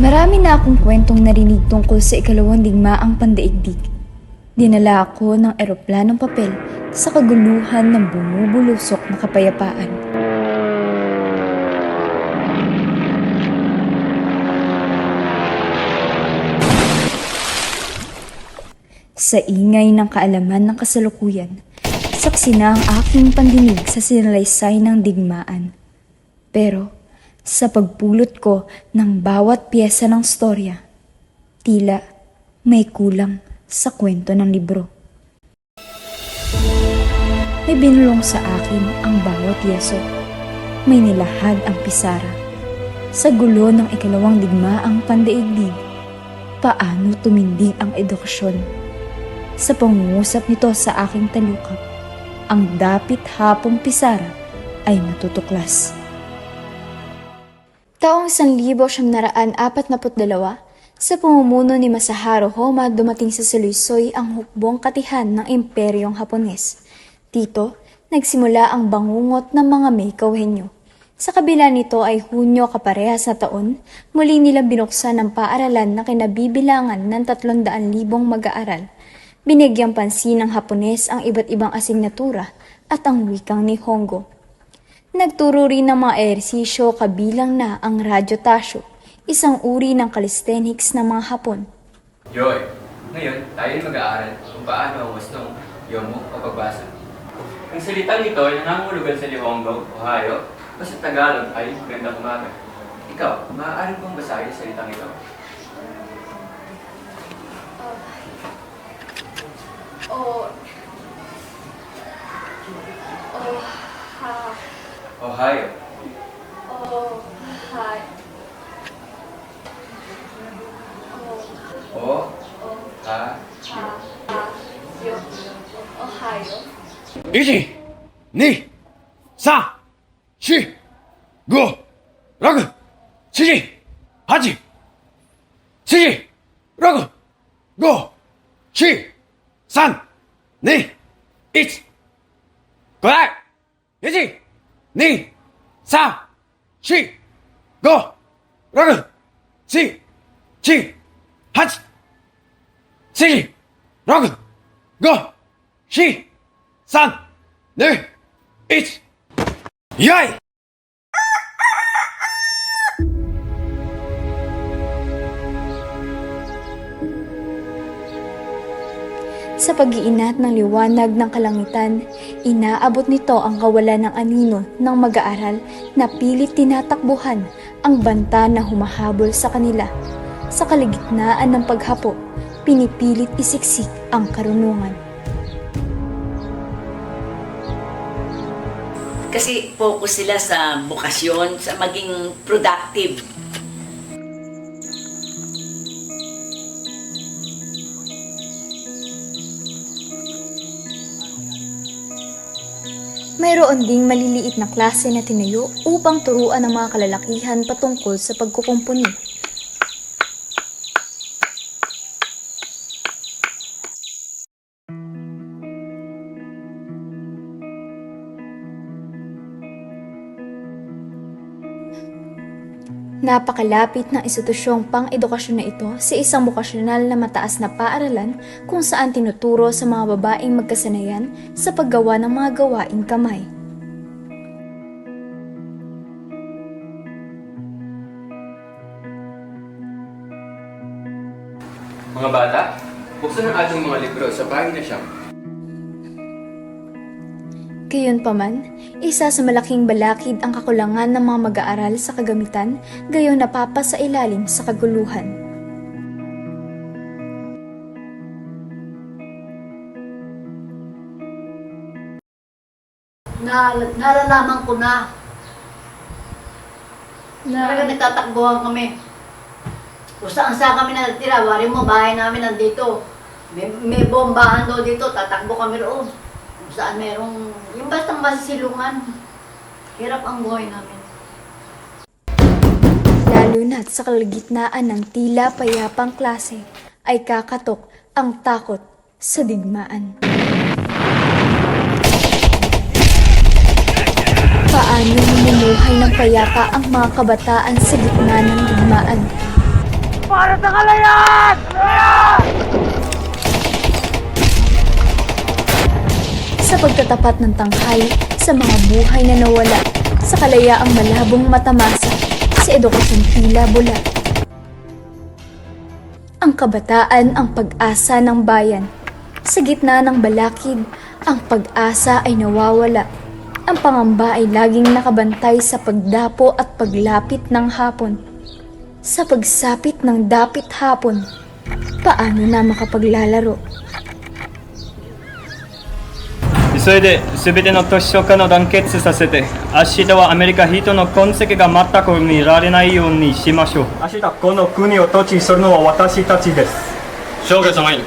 Marami na akong kwentong narinig tungkol sa ikalawang digmaang pandaigdig. Dinala ako ng eroplanong papel sa kaguluhan ng bumubulusok na kapayapaan. Sa ingay ng kaalaman ng kasalukuyan, saksi na ang aking pandinig sa sinalaysay ng digmaan. Pero sa pagpulot ko ng bawat piyesa ng storya, tila may kulang sa kwento ng libro. May binulong sa akin ang bawat yeso. May nilahad ang pisara. Sa gulo ng ikalawang digmaang pandaigdig, paano tumindig ang edukasyon? Sa pangungusap nito sa aking talukap, ang dapit hapong pisara ay matutuklas. Taong 1942, sa pamumuno ni Masaharu Homa dumating sa Salusoy ang hukbong katihan ng Imperyong Hapones. Dito, nagsimula ang bangungot ng mga Meikohenyo. Sa kabila nito ay Hunyo kaparehas na taon, muli nilang binuksan ang paaralan na kinabibilangan ng 300,000 mag-aaral. Binigyang pansin ng Hapones ang iba't ibang asignatura at ang wikang ni Hongo. Nagturo rin ng mga ehersisyo kabilang na ang radyo tasyo, isang uri ng calisthenics ng mga Hapon. Joy, ngayon tayo ay mag-aaral kung paano ang wastong yomo o pagbasa. Ang salitang ito ay nangangulugan sa Nihongo, Ohio, o sa Tagalog ay magandang umaga. Ikaw, maaari kong basahin ang salitang ito? はい。おはい。おはいよ。おはよ。一、二、三、四、五、六、七、八、七、六、五、七、三、二、一。ごらん。一。2、3、4、5、6、7、7、8、7、6、5、4、3、2、1。よい Sa pag-iinat ng liwanag ng kalangitan, inaabot nito ang kawalan ng anino ng mag-aaral na pilit tinatakbuhan ang banta na humahabol sa kanila. Sa kaligitnaan ng paghapo, pinipilit isiksik ang karunungan. Kasi focus sila sa bukasyon, sa maging productive. Mayroon ding maliliit na klase na tinayo upang turuan ang mga kalalakihan patungkol sa pagkukumpuni. Napakalapit ng institusyong pang-edukasyon na ito sa isang bukasyonal na mataas na paaralan kung saan tinuturo sa mga babaeng magkasanayan sa paggawa ng mga gawaing kamay. Mga bata, buksan ang ating mga libro sa pahina siyam. Gayunpaman, isa sa malaking balakid ang kakulangan ng mga mag-aaral sa kagamitan, gayon napapa sa ilalim sa kaguluhan. na nalalaman ko na Talaga nagtatakbuhan kami. Kung saan saan kami natira, wari mo, bahay namin nandito. May, may bombahan daw dito, tatakbo kami roon. Kung saan merong, yung bastang masisilungan. Hirap ang buhay namin. Lalo na't sa kalagitnaan ng tila payapang klase ay kakatok ang takot sa digmaan. Paano namumuhay ng payapa ang mga kabataan sa gitna ng digmaan? Sa pagtatapat ng tanghay sa mga buhay na nawala, sa kalayaang malabong matamasa, sa edukasyon tila bula. Ang kabataan ang pag-asa ng bayan. Sa gitna ng balakid, ang pag-asa ay nawawala. Ang pangamba ay laging nakabantay sa pagdapo at paglapit ng hapon. Sa pagsapit ng dapit hapon, paano na makapaglalaro? 急いで全ての都市諸家の団結させて明日はアメリカ人の痕跡が全く見られないようにしましょう明日この国を統治するのは私たちです将軍様に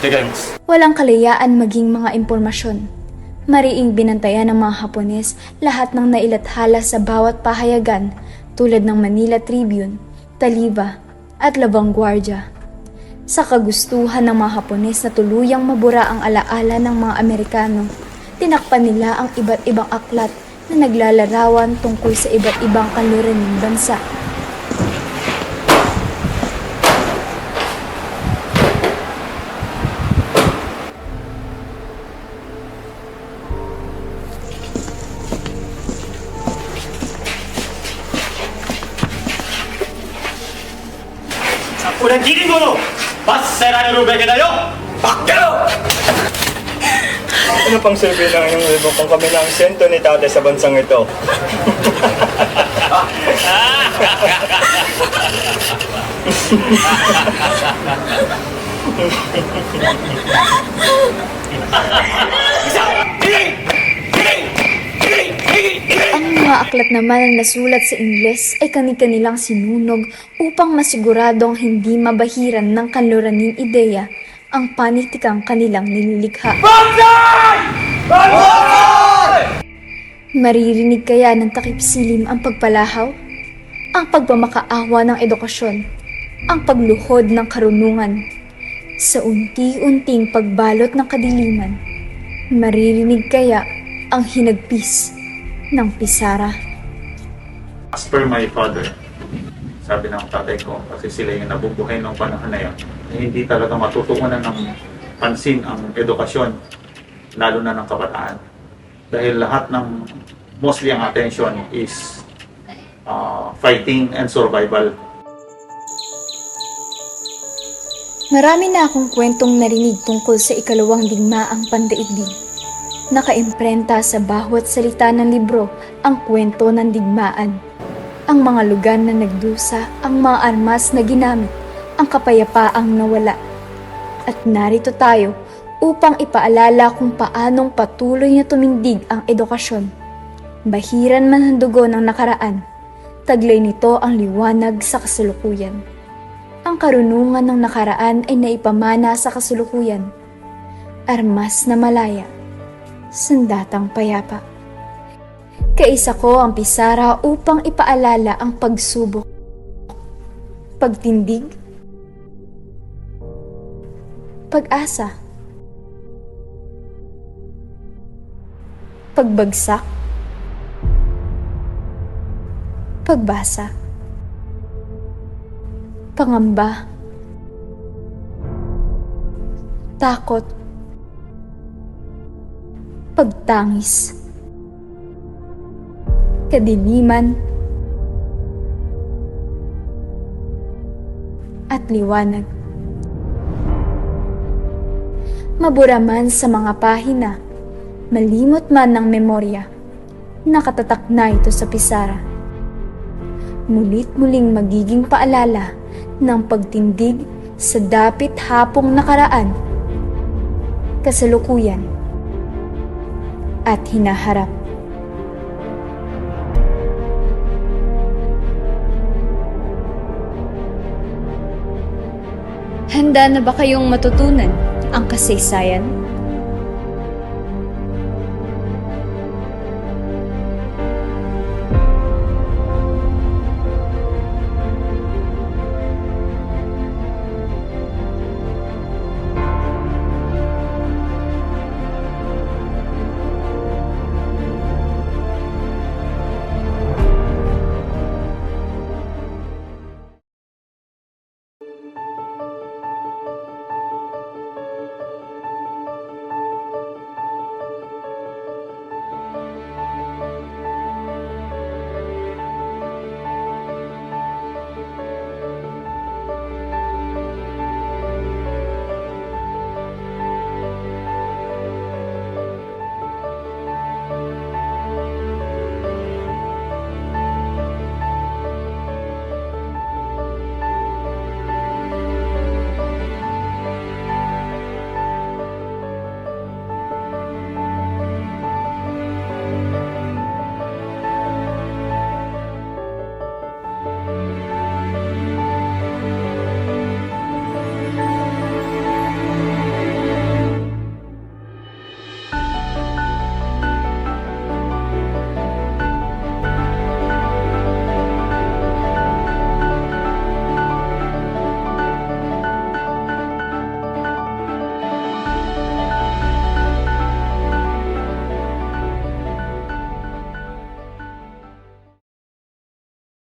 手伝います Walang kalayaan maging mga impormasyon. Mariing binantayan ng mga Hapones lahat ng nailathala sa bawat pahayagan tulad ng Manila Tribune, Taliba, at La Vanguardia. Sa kagustuhan ng mga Hapones na tuluyang mabura ang alaala ng mga Amerikano, tinakpan nila ang iba't ibang aklat na naglalarawan tungkol sa iba't ibang kanluran ng bansa. Ulan gidin mo! 罰せられるべきだよバッケロ Ano pang silbi ng iyong libo kung kami na ang sento ni tate sa bansang ito? Ang Mga aklat naman na nasulat sa Ingles ay kani-kanilang sinunog upang masiguradong hindi mabahiran ng kanluraning ideya ang panitikang kanilang nililikha. Maririnig kaya ng takip silim ang pagpalahaw? Ang pagpamakaawa ng edukasyon? Ang pagluhod ng karunungan? Sa unti-unting pagbalot ng kadiliman, maririnig kaya ang hinagpis ng pisara? As per my father, sabi ng tatay ko, kasi sila yung nabubuhay noong panahon na yun, eh, hindi talaga matutuunan ng pansin ang edukasyon, lalo na ng kabataan. Dahil lahat ng, mostly ang attention is uh, fighting and survival. Marami na akong kwentong narinig tungkol sa ikalawang digmaang pandaigdig. Nakaimprenta sa bawat salita ng libro ang kwento ng digmaan. Ang mga lugar na nagdusa, ang mga armas na ginamit, ang kapayapaang nawala. At narito tayo upang ipaalala kung paanong patuloy na tumindig ang edukasyon. Bahiran man ang dugo ng nakaraan, taglay nito ang liwanag sa kasalukuyan. Ang karunungan ng nakaraan ay naipamana sa kasulukuyan. Armas na malaya, sandatang payapa. Kaisa ko ang pisara upang ipaalala ang pagsubok. Pagtindig, pag-asa, pagbagsak, pagbasa pangamba, takot, pagtangis, kadiliman, at liwanag. Mabura man sa mga pahina, malimot man ng memorya, nakatatak na ito sa pisara. Mulit muling magiging paalala ng pagtindig sa dapit hapong nakaraan, kasalukuyan, at hinaharap. Handa na ba kayong matutunan ang kasaysayan?